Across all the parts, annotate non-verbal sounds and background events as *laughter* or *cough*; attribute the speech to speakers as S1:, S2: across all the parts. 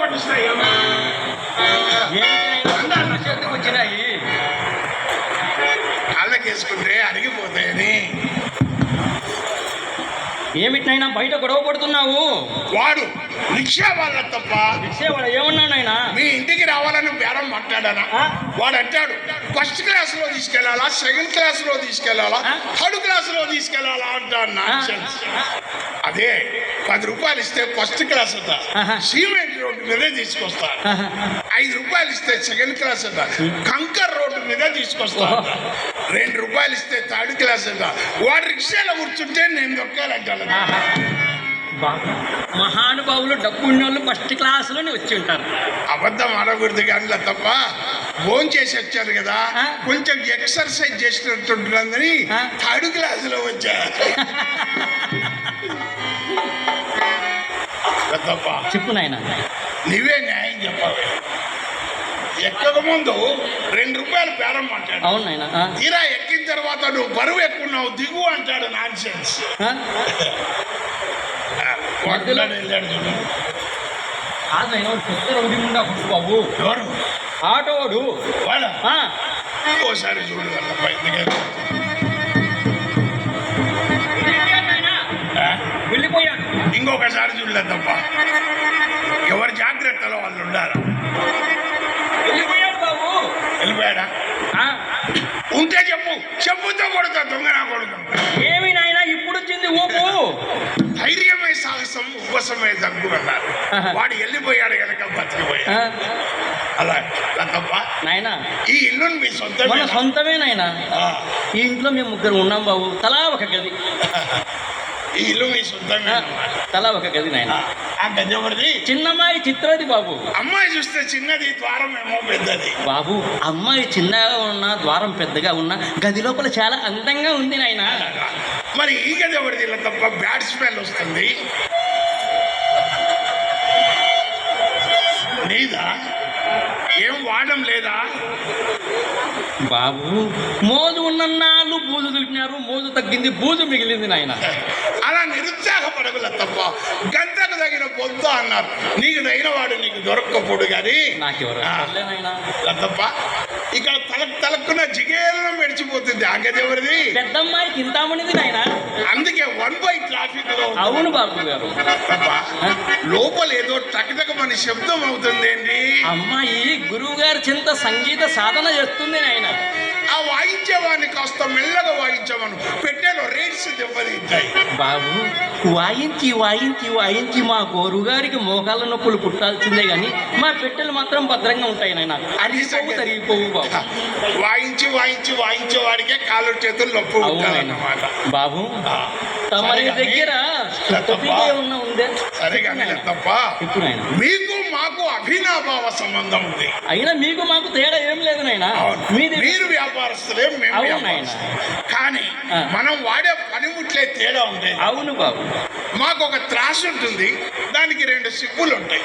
S1: పట్టిస్తాయి
S2: చేతికి వచ్చినాయి
S1: కాళ్ళకేసుకుంటే అరిగిపోతాయని.
S2: ఏమిటినైనా బయట గొడవ పడుతున్నావు?
S1: వాడు రిక్షా వాళ్ళ తప్ప
S2: ఇచ్చేవాడు ఏమన్నానైనా
S1: మీ ఇంటికి రావాలని బేరం మాట్లాడానా? వాడు అంటాడు ఫస్ట్ క్లాస్లో తీసుకెళ్ళాలా సెకండ్ క్లాస్లో
S2: తీసుకెళ్ళాలా?
S1: థర్డ్ క్లాస్లో తీసుకెళ్ళాలా అంటాడు. అదే పది రూపాయలు ఇస్తే ఫస్ట్ క్లాస్ అట. సిమెంట్ రోడ్డు మీదే తీసుకొస్తా. ఐదు రూపాయలు ఇస్తే సెకండ్ క్లాస్ అట. కంకర్ రోడ్డు మీద తీసుకొస్తా. రెండు రూపాయలు ఇస్తే థర్డ్ క్లాస్ అట. వాడు రిక్షాలో కూర్చుంటే నేను దొక్కాలంటాను
S2: మహానుభావులు డబ్బు ఉన్నోళ్ళు ఫస్ట్ క్లాసులోనే వచ్చి ఉంటారు.
S1: అబద్ధం ఆడకూడదు కానీ తప్ప ఫోన్ చేసి వచ్చారు కదా? కొంచెం ఎక్సర్సైజ్ చేసినట్టుంటుందని? థర్డ్ క్లాసులో వచ్చా. *laughs*
S2: చెప్పు నాయన.
S1: నువ్వే న్యాయం చెప్పాలి. ఎక్కక ముందు రెండు రూపాయలు బేరం అంటాడు.
S2: అవును నాయన?
S1: తీరా ఎక్కిన తర్వాత నువ్వు బరువు ఎక్కున్నావు దిగు అంటాడు నాన్ సెన్స్
S2: బాబు.
S1: ఎవరు?
S2: ఆటోడు.
S1: ఓసారి చూడు ఇంకొకసారి చూడలేదు తప్ప ఎవరి జాగ్రత్తలో వాళ్ళు ఉండాలి?
S2: వెళ్ళిపోయాడు
S1: ఉంటే చెప్పు. చెప్పుతో కొడుతా దొంగ నా కొడుకు?
S2: ఏమి నాయన ఇప్పుడు వచ్చింది ఊపు.
S1: ధైర్యమే సాహసం ఉపసమే దగ్గు అన్నారు. వాడు వెళ్ళిపోయాడు కనుక బతికిపోయాడు. అలా
S2: నాయన.
S1: ఈ ఇల్లు మీ సొంతమే
S2: సొంతమే నాయన. ఈ ఇంట్లో మేము ముగ్గురు ఉన్నాం బాబు. తలా ఒక గది. *laughs*
S1: ఈ ఇల్లు మీ సొంతమే
S2: ఆ, తలా ఒక గది నాయన.
S1: ఆ గది ఎవరిది?
S2: చిన్నమ్మాయి చిత్రది బాబు.
S1: అమ్మాయి చూస్తే చిన్నది ద్వారం ఏమో పెద్దది.
S2: బాబు అమ్మాయి చిన్నగా ఉన్న ద్వారం పెద్దగా ఉన్న గది లోపల చాలా అందంగా ఉంది నాయన.
S1: మరి ఈ గది ఎవరిది? ఇలా తప్ప బ్యాడ్ స్మెల్ వస్తుంది. ఏం వాడడం లేదా?
S2: బాబు మోజు ఉన్నన్నాళ్ళు బూజు దులిపినారు మోజు తగ్గింది బూజు మిగిలింది నాయన.
S1: అలా నిరుత్సాహపడగల తప్ప గంటకు తగిన పొద్దు అన్నారు. నీకు తగిన వాడు నీకు దొరక్కపోడు కానీ.
S2: నాకెవరు
S1: తప్ప ఇక్కడ తలకు తలక్కున జిగేలం మెడిచిపోతుంది ఆ గది ఎవరిది?
S2: పెద్దమ్మాయి చింతామణిది నాయన.
S1: వన్ బై ట్రాఫిక్లో.
S2: అవును బాబు గారు.
S1: లోపల ఏదో టకటకమని శబ్దం అవుతుంది ఏంటి
S2: అమ్మాయి గురువు గారి చింత సంగీత సాధన చేస్తుంది నాయన.
S1: ఆ వాయించేవాడిని కాస్త మెల్లగా వాయించమను పెట్టెలో రేట్స్ దెబ్బతింటాయి.
S2: బాబు వాయించి వాయించి వాయించి మా గోరు గారికి మోకాళ్ళ నొప్పులు పుట్టాల్సిందే కానీ మా పెట్టెలు మాత్రం భద్రంగా ఉంటాయి నాయన. అరిగిపోవు తరిగిపోవు బాబు.
S1: వాయించి వాయించి వాయించే వాడికే కాళ్ళు చేతులు నొప్పి
S2: బాబు తమరి
S1: కానీ-
S2: దగ్గర. ఉన్న ఉందే?
S1: సరే కానీ తప్ప
S2: చెప్పు నాయన.
S1: మీకు మాకు అభినాభావ సంబంధం ఉంది.
S2: అయినా మీకు మాకు తేడా ఏం లేదు నాయన.
S1: మీరు వ్యాపారస్తులే మేము. కానీ. మనం వాడే పనిముట్లే తేడా ఉండేది
S2: అవును బాబు.
S1: మాకు ఒక త్రాసు ఉంటుంది దానికి రెండు సిప్పులు ఉంటాయి.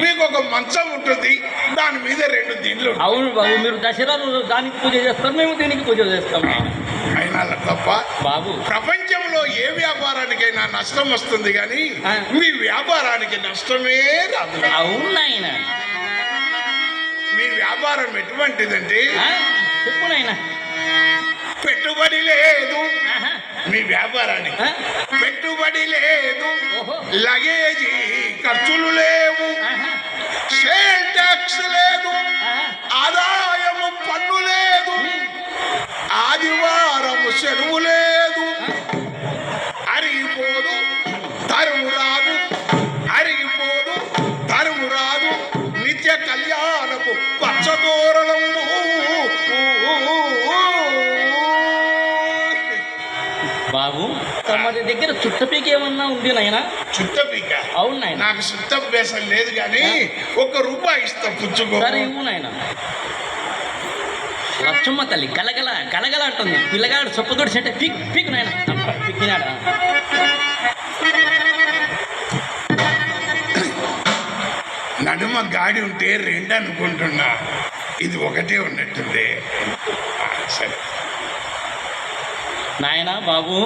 S1: మీకు ఒక మంచం ఉంటుంది దాని మీద రెండు దిండ్లు.
S2: అవును బాబు మీరు దసరా రోజు దానికి పూజ చేస్తారు మేము దీనికి పూజ చేస్తాం
S1: అయినా తప్ప
S2: బాబు.
S1: ప్రపంచంలో ఏ వ్యాపారానికైనా నష్టం వస్తుంది కానీ. మీ వ్యాపారానికి నష్టమే రాదు. మీ వ్యాపారం
S2: నాయన.
S1: పెట్టుబడి లేదు. మీ వ్యాపారానికి? పెట్టుబడి లేదు. లగేజీ ఖర్చులు లేవు.
S2: తమరి దగ్గర చుట్టపీకి ఏమన్నా ఉంది నాయన?
S1: చుట్టపీక
S2: అవును నాయన.
S1: నాకు సుత్తభ్యాసం లేదు కానీ ఒక్క రూపాయి ఇస్తా పుచ్చుకో.
S2: సరే ఇవ్వు నాయన. లచ్చమ్మ తల్లి గలగల గలగల అంటుంది. పిల్లగాడు చొప్పతోటి చెట్టు. పిక్ పిక్ నాయన. పిక్కినాడా
S1: నడుమ గాడి ఉంటే రెండు అనుకుంటున్నా. ఇది ఒకటే ఉన్నట్టుంది. సరే.
S2: నాయన బాబు.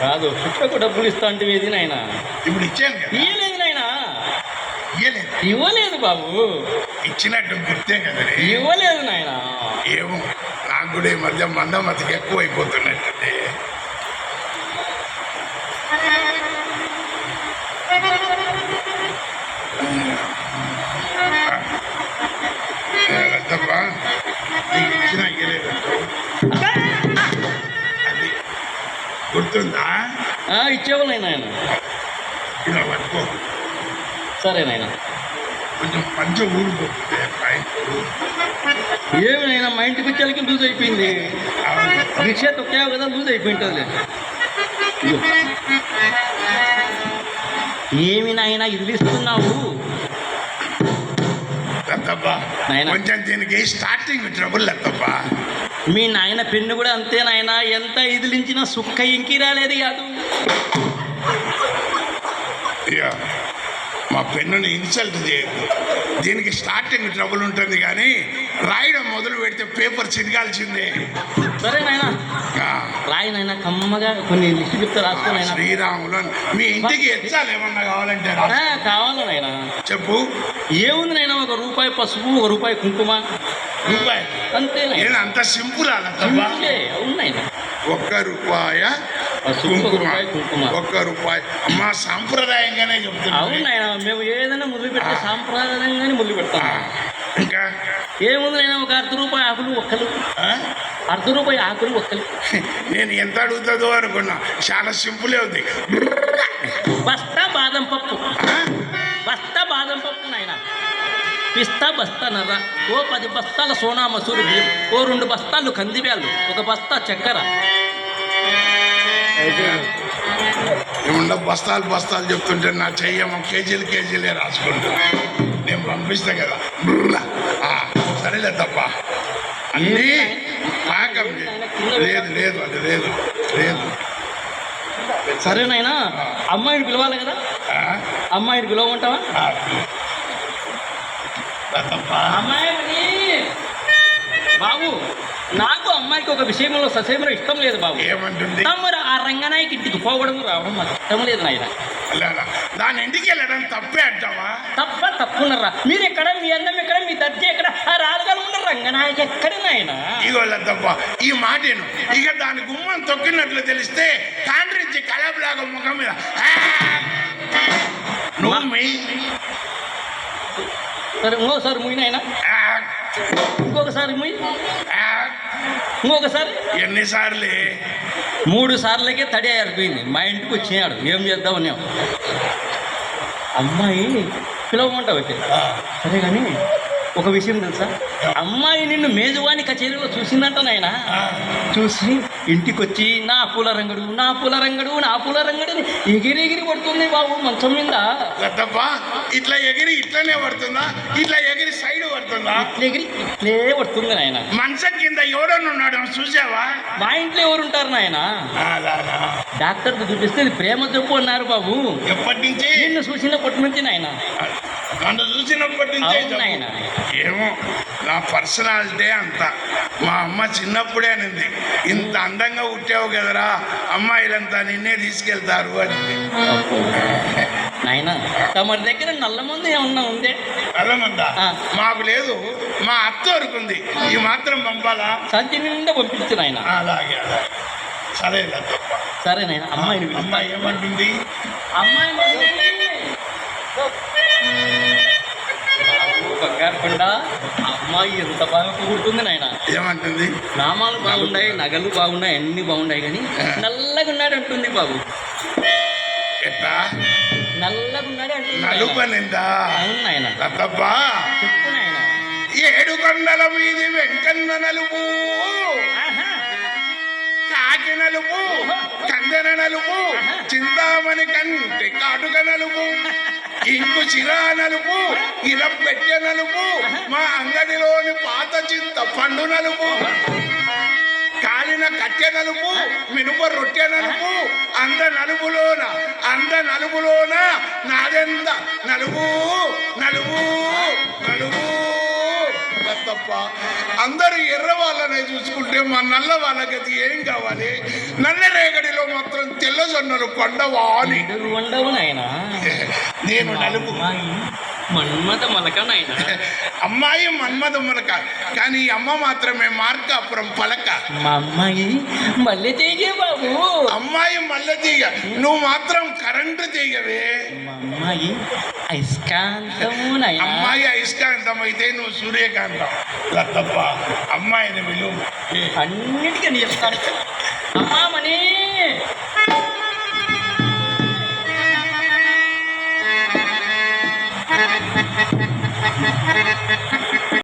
S2: కాదు శిక్షకు డబ్బులు ఇస్తా అంటే ఏది నాయన?
S1: ఇప్పుడు ఇచ్చాను
S2: ఇవ్వలేదు నాయన.
S1: ఇయ్యలేదు.
S2: ఇవ్వలేదు బాబు.
S1: ఇచ్చినట్టు గుర్తే కదా
S2: ఇవ్వలేదు నాయన.
S1: ఏమో నాకు కూడా ఈ మధ్య మందమతికి ఎక్కువ అయిపోతున్నట్టుండే
S2: ఇచ్చేవాళ్ళు నాయన
S1: ఇలా పట్టుకో
S2: సరే నాయన.
S1: కొంచెం పంచ ఊడిపోతుంది
S2: ఏమి నాయన మా ఇంటికి వచ్చేళ్ళకి లూజ్ అయిపోయింది. రిక్షా తొక్కావు కదా లూజ్ అయిపోయింటుంది ఏమి నాయన నాయనా.
S1: కొంచెం దీనికి స్టార్టింగ్ ట్రబుల్ లత్తప్ప
S2: మీ నాయన పెన్ను కూడా అంతే నాయన. ఎంత ఇదిలించినా సుక్క ఇంకి రాలేదు కాదు
S1: ఇక మా పెన్నుని ఇన్సల్ట్ చేయొద్దు. దీనికి స్టార్టింగ్ ట్రబుల్ ఉంటుంది కానీ రాయడం మొదలు పెడితే పేపర్ చిరగాల్సిందే
S2: సరే నాయన. రాయి నాయన కమ్మగా కొన్ని లిస్టు చెప్తే రాసుకో
S1: శ్రీరాములు మీ ఇంటికి ఎచ్చాలు ఏమన్నా కావాలంటే
S2: కావాలా నాయన.
S1: చెప్పు.
S2: ఏముంది నాయన ఒక రూపాయి పసుపు ఒక రూపాయి కుంకుమ?
S1: రూపాయి. నేను అంత సింపుల్
S2: నాయన
S1: ఒక్క రూపాయ కుంకుమ. ఒక్క రూపాయి. మా సాంప్రదాయంగానే చెప్తున్నా
S2: మేము ఏదైనా మొదలు పెడితే సాంప్రదాయంగానే మొదలు పెడతాం.
S1: ఇంకా?
S2: ఒక అర్ధ రూపాయి ఆకులు ఒక్కలు? అర్ధ రూపాయి ఆకులు ఒక్కలు.
S1: నేను ఎంత అడుగుతుందో అనుకున్నా. చాలా సింపులే ఉంది.
S2: బస్తా బాదం పప్పు? బస్తా పిస్తా బస్తా నర్ర ఓ పది బస్తాల సోనా మసూరి బియ్యం ఓ రెండు బస్తాలు కందిబ్యాలు ఒక బస్తా చక్కెర.
S1: బస్తాలు బస్తాలు చెప్తుంటే నా చెయ్యమ్మ కేజీలు కేజీలే రాసుకుంటా. నేను పంపిస్తా కదా. సరేలే తప్ప. అన్నీ పాకం లేదు లేదు అది లేదు లేదు.
S2: సరేనైనా అమ్మాయిని పిలవాలి కదా? అమ్మాయిని పిలవమంటావా? అమ్మాయి బాబు నాకు అమ్మాయికి ఒక విషయంలో ససేమలో ఇష్టం లేదు బాబు.
S1: ఏమంటుంది?
S2: తమ్ముడు ఆ రంగనాయకి ఇంటికి పోవడం రావడం నాకు ఇష్టం లేదు నాయన?
S1: దాని ఇంటికి వెళ్ళడం? తప్పే అంటావా?
S2: తప్ప తప్పున్నర్రా మీరు ఎక్కడ మీ అందం ఎక్కడ మీ దర్జీ ఎక్కడ? ఆ రాజుగారు ఉన్న రంగనాయకి ఎక్కడ నాయన?
S1: ఇగో తప్ప ఈ మాటను ఇక దాని గుమ్మం తొక్కినట్లు తెలిస్తే కాండ్రించి కలబలాగా ముఖం మీద! నువ్వు
S2: సరే ఇంకోసారి ముయ్యి నాయన! ఇంకొకసారి ముయ్యి! ఇంకొకసారి.
S1: ఎన్నిసార్లే?
S2: మూడు సార్లకే తడి అయిపోయింది మా ఇంటికి వచ్చినాడు. ఏం చేద్దామని అమ్మాయి పిలవమంటావు అయితే సరే కానీ ఒక విషయం తెలుసా? అమ్మాయి నిన్ను మేజువాణి కచేరీలో చూసిందంట నాయన. చూసి ఇంటికి వచ్చి నా పూల రంగడు నా పూల రంగడు నా పూల రంగడు ఎగిరి ఎగిరి పడుతుంది బాబు మంచం మీద.
S1: ఇట్లా ఎగిరి ఇట్లనే పడుతుందా? ఇట్లా ఎగిరి సైడ్ పడుతుందా?
S2: ఎగిరి ఇట్లే పడుతుంది నాయన.
S1: మంచం కింద ఎవడన్నా ఉన్నాడు చూసావా?
S2: మా ఇంట్లో ఎవరు ఉంటారు నాయన
S1: అలానా
S2: డాక్టర్కి చూపిస్తే ప్రేమ జబ్బు అన్నారు బాబు.
S1: ఎప్పటి నుంచి?
S2: నిన్ను చూసినప్పటి నుంచి నాయన.
S1: నన్ను చూసినప్పటి నుంచే చెప్పు.
S2: నాయన.
S1: ఏమో నా పర్సనాలిటీ అంత. మా అమ్మ చిన్నప్పుడే అనింది ఇంత అందంగా పుట్టావు కదరా అమ్మాయిలంతా నిన్నే తీసుకెళ్తారు అని.
S2: నాయన తమరి దగ్గర నల్ల మందు ఏమన్నా ఉందే?
S1: అల్లమందా. మాకు లేదు మా అత్త వరకు ఉంది. ఈ మాత్రం పంపాలా?
S2: సంచి నిండా పంపించు నాయన.
S1: అలాగే సరే
S2: సరే నాయన పిలుస్తా.
S1: అమ్మాయి ఏమంటుంది?
S2: అమ్మాయి బంగారు కొండ అమ్మాయి ఎంత బాగా పుడుతుంది నాయన.
S1: ఏమంటుంది?
S2: నామాలు బాగున్నాయి నగలు బాగున్నాయి అన్ని బాగున్నాయి కానీ నల్లగా ఉన్నాడు అంటుంది బాబు.
S1: ఎట్టా?
S2: నల్లగా ఉన్నాడు అంటుంది నాయన.
S1: నలుపనిందా
S2: అవును నాయన.
S1: తప్ప
S2: చెప్పు నాయన.
S1: ఏడు కొండల మీది వెంకన్న నలుపు. కాకి నలుపు. కందెన నలుపు. చింతామణి కంటి కాటుక నలుపు. *laughs* ఇంకు చిరా నలుపు ఇలా పెట్టె నలుపు మా అంగడిలోని పాత చింత పండు నలుపు. కాలిన కట్టె నలుపు మినుప రొట్టె నలుపు అంద నలుపులోన అంద నలుపులోన నాదెంత? నలుపు నలుపు నలుపు. తప్ప అందరూ ఎర్ర వాళ్ళనే చూసుకుంటే మా నల్ల వాళ్ళకి అది ఏం కావాలి? నల్ల రేగడిలో మాత్రం తెల్ల మొక్కజొన్నలు పండవా అని నేను నలుపు.
S2: మన్మత మలక నాయనా. *laughs*
S1: అమ్మాయి మన్మథ ములక. కానీ అమ్మ మాత్రమే మార్కాపురం పలక.
S2: మా అమ్మాయి మళ్ళీ తీగే బాబు.
S1: అమ్మాయి మల్లె తీగ. నువ్వు మాత్రం కరెంటు తీగవే.
S2: మా అమ్మాయి అయస్కాంతము నాయనా.
S1: అమ్మాయి అయస్కాంతం అయితే నువ్వు సూర్యకాంతం. తప్ప అమ్మాయిని విలువ.
S2: అన్నిటికీ నేను చెప్తాను. *laughs* అమ్మా Thank you.